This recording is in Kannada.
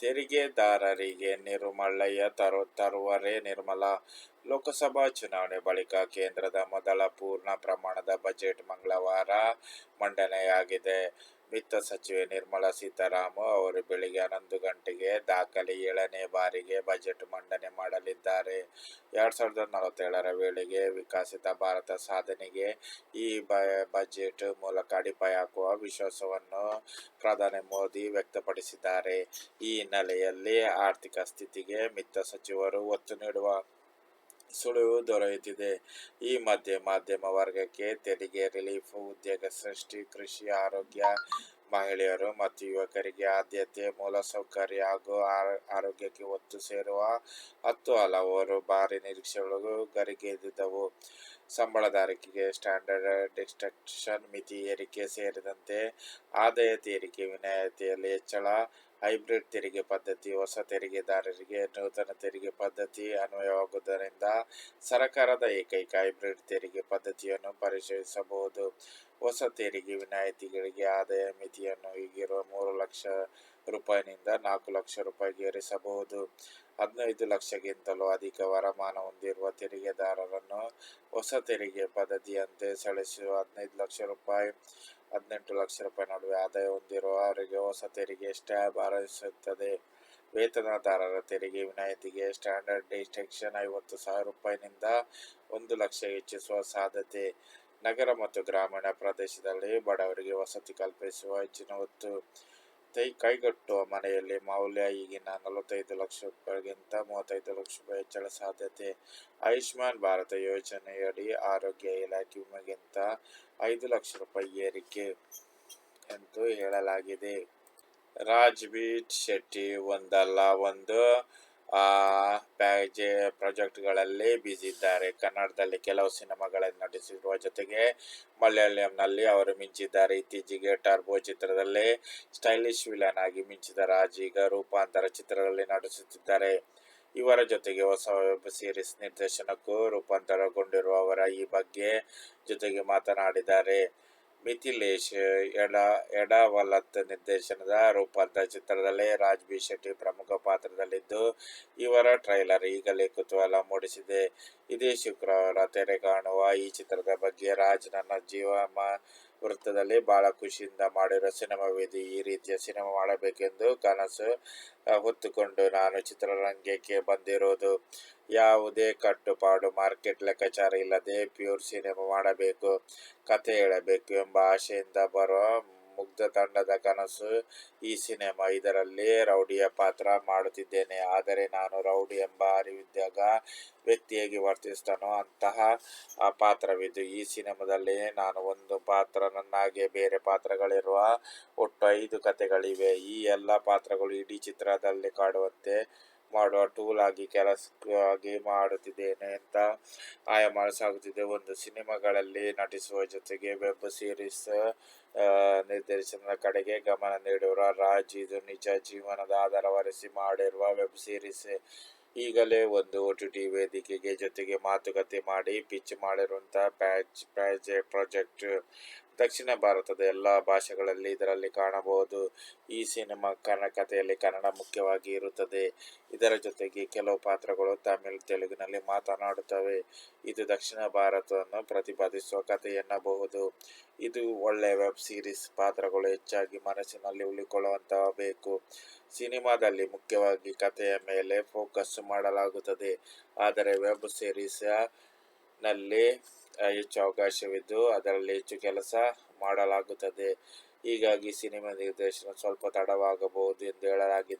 ತೆರಿಗೆದಾರರಿಗೆ ನಿರ್ಮಲಯ್ಯ ತರು, ತರುವರೆ ನಿರ್ಮಲಾ. ಲೋಕಸಭಾ ಚುನಾವಣೆ ಬಳಿಕ ಕೇಂದ್ರದ ಮೊದಲ ಪೂರ್ಣ ಪ್ರಮಾಣದ ಬಜೆಟ್ ಮಂಗಳವಾರ ಮಂಡನೆಯಾಗಿದೆ. ವಿತ್ತ ಸಚಿವೆ ನಿರ್ಮಲಾ ಸೀತಾರಾಮನ್ ಅವರು ಬೆಳಿಗ್ಗೆ ಹನ್ನೊಂದು ಗಂಟೆಗೆ ದಾಖಲೆ ಏಳನೇ ಬಾರಿಗೆ ಬಜೆಟ್ ಮಂಡನೆ ಮಾಡಲಿದ್ದಾರೆ. ಎರಡ್ ಸಾವಿರದ ನಲವತ್ತೇಳರ ವೇಳೆಗೆ ವಿಕಸಿತ ಭಾರತ ಸಾಧನೆಗೆ ಈ ಬಜೆಟ್ ಮೂಲಕ ಅಡಿಪಾಯ ಹಾಕುವ ವಿಶ್ವಾಸವನ್ನು ಪ್ರಧಾನಿ ಮೋದಿ ವ್ಯಕ್ತಪಡಿಸಿದ್ದಾರೆ. ಈ ಹಿನ್ನೆಲೆಯಲ್ಲಿ ಆರ್ಥಿಕ ಸ್ಥಿತಿಗೆ ವಿತ್ತ ಸಚಿವರು ಒತ್ತು ನೀಡುವ ಸುಳಿವು ದೊರೆಯುತ್ತಿದೆ. ಈ ಮಧ್ಯೆ ಮಾಧ್ಯಮ ವರ್ಗಕ್ಕೆ ತೆರಿಗೆ, ರಿಲೀಫ್, ಉದ್ಯೋಗ, ಸೃಷ್ಟಿ, ಕೃಷಿ, ಆರೋಗ್ಯ, ಮಹಿಳೆಯರು ಮತ್ತು ಯುವಕರಿಗೆ ಆದ್ಯತೆ, ಮೂಲಸೌಕರ್ಯ ಹಾಗೂ ಆರ- ಆರೋಗ್ಯಕ್ಕೆ ಒತ್ತು ಸೇರುವ ಹತ್ತು ಹಲವಾರು ಭಾರಿ ನಿರೀಕ್ಷೆಗಳು ಗರಿಗೆದಿದ್ದವು ಸಂಬಳದಾರಿಕೆಗೆ ಸ್ಟ್ಯಾಂಡರ್ಡ್ ಡಿಸ್ಟ್ರಕ್ಷನ್ ಮಿತಿ ಏರಿಕೆ ಸೇರಿದಂತೆ ಆದಾಯ ತೆರಿಗೆ ವಿನಾಯಿತಿಯಲ್ಲಿ ಹೆಚ್ಚಳ ಹೈಬ್ರಿಡ್ ತೆರಿಗೆ ಪದ್ಧತಿ, ಹೊಸ ತೆರಿಗೆದಾರರಿಗೆ ನೂತನ ತೆರಿಗೆ ಪದ್ಧತಿ ಅನ್ವಯವಾಗುವುದರಿಂದ ಸರ್ಕಾರದ ಏಕೈಕ ಹೈಬ್ರಿಡ್ ತೆರಿಗೆ ಪದ್ಧತಿಯನ್ನು ಪರಿಶೀಲಿಸಬಹುದು. ಹೊಸ ತೆರಿಗೆ, ವಿನಾಯಿತಿಗಳಿಗೆ ಆದಾಯ ಮಿತಿಯನ್ನು ಈಗಿರುವ ಮೂರು ಲಕ್ಷ ರೂಪಾಯಿನಿಂದ ನಾಲ್ಕು ಲಕ್ಷ ರೂಪಾಯಿಗೆ ಏರಿಸಬಹುದು. ಹದಿನೈದು ಲಕ್ಷಕ್ಕಿಂತಲೂ ಅಧಿಕ ವರಮಾನ ಹೊಂದಿರುವ ತೆರಿಗೆದಾರರನ್ನು ಹೊಸ ತೆರಿಗೆ ಪದ್ಧತಿಯಂತೆ ಸೆಳೆಸುವ ಹದಿನೈದು ಲಕ್ಷ ರೂಪಾಯಿ, ಹದಿನೆಂಟು ಲಕ್ಷ ರೂಪಾಯಿ ನಡುವೆ ಆದಾಯ ಹೊಂದಿರುವವರಿಗೆ ಹೊಸ ತೆರಿಗೆ ಸ್ಟ್ಯಾಬ್ ಆರಂಭಿಸುತ್ತದೆ ವೇತನದಾರರ ತೆರಿಗೆ ವಿನಾಯಿತಿಗೆ ಸ್ಟ್ಯಾಂಡರ್ಡ್ ಡಿಸ್ಟ್ರಕ್ಷನ್ ಐವತ್ತು ಸಾವಿರ ರೂಪಾಯಿನಿಂದ ಒಂದು ಲಕ್ಷ ಹೆಚ್ಚಿಸುವ ಸಾಧ್ಯತೆ. ನಗರ ಮತ್ತು ಗ್ರಾಮೀಣ ಪ್ರದೇಶದಲ್ಲಿ ಬಡವರಿಗೆ ವಸತಿ ಕಲ್ಪಿಸುವ ಹೆಚ್ಚಿನ ಒತ್ತು ತೈ ಕೈಗಟ್ಟುವ ಮನೆಯಲ್ಲಿ ಮೌಲ್ಯ ಈಗಿನ ನಲವತ್ತೈದು ಲಕ್ಷ ರೂಪಾಯಿಗಿಂತ ಮೂವತ್ತೈದು ಲಕ್ಷ ರೂಪಾಯಿ ಹೆಚ್ಚಳ ಸಾಧ್ಯತೆ. ಆಯುಷ್ಮಾನ್ ಭಾರತ ಯೋಜನೆಯಡಿ ಆರೋಗ್ಯ ಇಲಾಖೆ ವಿಮೆಗಿಂತ ಐದು ಲಕ್ಷ ರೂಪಾಯಿ ಏರಿಕೆ ಎಂದು ಹೇಳಲಾಗಿದೆ. ರಾಜ್ಬೀರ್ ಶೆಟ್ಟಿ ಒಂದಲ್ಲ, ಒಂದು ಪ್ಯಾಜೆ ಪ್ರಾಜೆಕ್ಟ್ಗಳಲ್ಲಿ ಬ್ಯುಸಿ ಇದ್ದಾರೆ. ಕನ್ನಡದಲ್ಲಿ ಕೆಲವು ಸಿನಿಮಾಗಳಲ್ಲಿ ನಟಿಸಿರುವ ಜೊತೆಗೆ ಮಲಯಾಳಂನಲ್ಲಿ ಅವರು ಮಿಂಚಿದ್ದಾರೆ. ಇತ್ತೀಚೆಗೆ ಟರ್ಬೋ ಚಿತ್ರದಲ್ಲಿ ಸ್ಟೈಲಿಶ್ ವಿಲನ್ ಆಗಿ ಮಿಂಚಿದ ರಾಜ್ ಈಗ ರೂಪಾಂತರ ಚಿತ್ರದಲ್ಲಿ ನಟಿಸುತ್ತಿದ್ದಾರೆ. ಇವರ ಜೊತೆಗೆ ಹೊಸ ವೆಬ್ ಸೀರೀಸ್ ನಿರ್ದೇಶನಕ್ಕೂ ರೂಪಾಂತರಗೊಂಡಿರುವ ಅವರ ಈ ಬಗ್ಗೆ ಜೊತೆಗೆ ಮಾತನಾಡಿದ್ದಾರೆ. ಮಿಥಿಲೇಶ್ ಎಡ ಎಡವಲತ್ ನಿರ್ದೇಶನದ ರೂಪಾಂತರ ಚಿತ್ರದಲ್ಲಿ ರಾಜ್ ಬಿ ಶೆಟ್ಟಿ ಪ್ರಮುಖ ಪಾತ್ರದಲ್ಲಿದ್ದು, ಇವರ ಟ್ರೈಲರ್ ಈಗಲೇ ಕುತೂಹಲ ಮೂಡಿಸಿದೆ. ಇದೇ ಶುಕ್ರವಾರ ತೆರೆ ಕಾಣುವ ಈ ಚಿತ್ರದ ಬಗ್ಗೆ ರಾಜ್ ನನ್ನ ಜೀವಮ ವೃತ್ತದಲ್ಲಿ ಬಹಳ ಖುಷಿಯಿಂದ ಮಾಡಿರೋ ಸಿನಿಮಾವಿದು ಈ ರೀತಿಯ ಸಿನಿಮಾ ಮಾಡಬೇಕೆಂದು ಕನಸು ಹೊತ್ತುಕೊಂಡು ನಾನು ಚಿತ್ರರಂಗಕ್ಕೆ ಬಂದಿರೋದು. ಯಾವುದೇ ಕಟ್ಟುಪಾಡು, ಮಾರ್ಕೆಟ್ ಲೆಕ್ಕಾಚಾರ ಇಲ್ಲದೆ ಪ್ಯೂರ್ ಸಿನಿಮಾ ಮಾಡಬೇಕು ಕತೆ ಹೇಳಬೇಕು ಎಂಬ ಆಶೆಯಿಂದ ಬರುವ ಮುಗ್ಧ ತಂಡದ ಕನಸು ಈ ಸಿನಿಮಾ. ಇದರಲ್ಲಿ ರೌಡಿಯ ಪಾತ್ರ ಮಾಡುತ್ತಿದ್ದೇನೆ. ಆದರೆ ನಾನು ರೌಡಿ ಎಂಬ ಅರಿವಿದ್ದಾಗ ವ್ಯಕ್ತಿಯಾಗಿ ವರ್ತಿಸ್ತಾನೋ ಅಂತಹ ಪಾತ್ರವಿದ್ದು ಪಾತ್ರವಿದು ಈ ಸಿನಿಮಾದಲ್ಲಿ ನಾನು ಒಂದು ಪಾತ್ರ ನನ್ನಾಗೆ ಬೇರೆ ಪಾತ್ರಗಳಿರುವ ಒಟ್ಟು ಐದು ಕಥೆಗಳಿವೆ. ಈ ಎಲ್ಲ ಪಾತ್ರಗಳು ಇಡೀ ಚಿತ್ರದಲ್ಲಿ ಕಾಡುವಂತೆ ಮಾಡುವ ಟೂಲ್ ಆಗಿ ಕೆಲಸಕ್ಕಾಗಿ ಮಾಡುತ್ತಿದ್ದೇನೆ ಅಂತ ಆಯಾಮ ಸಾಗುತ್ತಿದೆ ಒಂದು ಸಿನಿಮಾಗಳಲ್ಲಿ ನಟಿಸುವ ಜೊತೆಗೆ ವೆಬ್ ಸೀರೀಸ್ ನಿರ್ದೇಶನದ ಕಡೆಗೆ ಗಮನ ನೀಡಿರುವ ರಾಜ್, ಇದು ನಿಜ ಜೀವನದ ಆಧಾರವರಿಸಿ ಮಾಡಿರುವ ವೆಬ್ ಸೀರೀಸ್ ಈಗಲೇ ಒಂದು ಒ ಟಿ ಟಿ ವೇದಿಕೆಗೆ ಜೊತೆಗೆ ಮಾತುಕತೆ ಮಾಡಿ ಪಿಚ್ ಮಾಡಿರುವಂತಹ ಪ್ಯಾಚ್ ಪ್ಯಾಜ್ ಪ್ರಾಜೆಕ್ಟ್ ದಕ್ಷಿಣ ಭಾರತದ ಎಲ್ಲ ಭಾಷೆಗಳಲ್ಲಿ ಇದರಲ್ಲಿ ಕಾಣಬಹುದು. ಈ ಸಿನಿಮಾ ಕನ್ನಡ ಕಥೆಯಲ್ಲಿ ಕನ್ನಡ ಮುಖ್ಯವಾಗಿ ಇರುತ್ತದೆ. ಇದರ ಜೊತೆಗೆ ಕೆಲವು ಪಾತ್ರಗಳು ತಮಿಳ್, ತೆಲುಗಿನಲ್ಲಿ ಮಾತನಾಡುತ್ತವೆ. ಇದು ದಕ್ಷಿಣ ಭಾರತವನ್ನು ಪ್ರತಿಪಾದಿಸುವ ಕಥೆ ಎನ್ನಬಹುದು. ಇದು ಒಳ್ಳೆಯ ವೆಬ್ ಸೀರೀಸ್. ಪಾತ್ರಗಳು ಹೆಚ್ಚಾಗಿ ಮನಸ್ಸಿನಲ್ಲಿ ಉಳಿಕೊಳ್ಳುವಂತಹ ಬೇಕು. ಸಿನಿಮಾದಲ್ಲಿ ಮುಖ್ಯವಾಗಿ ಕಥೆಯ ಮೇಲೆ ಫೋಕಸ್ ಮಾಡಲಾಗುತ್ತದೆ. ಆದರೆ ವೆಬ್ ಸೀರೀಸ್ನಲ್ಲಿ ಹೆಚ್ಚು ಅವಕಾಶವಿದ್ದು ಅದರಲ್ಲಿ ಹೆಚ್ಚು ಕೆಲಸ ಮಾಡಲಾಗುತ್ತದೆ. ಹೀಗಾಗಿ ಸಿನಿಮಾ ನಿರ್ದೇಶನ ಸ್ವಲ್ಪ ತಡವಾಗಬಹುದು ಎಂದು ಹೇಳಲಾಗಿದೆ.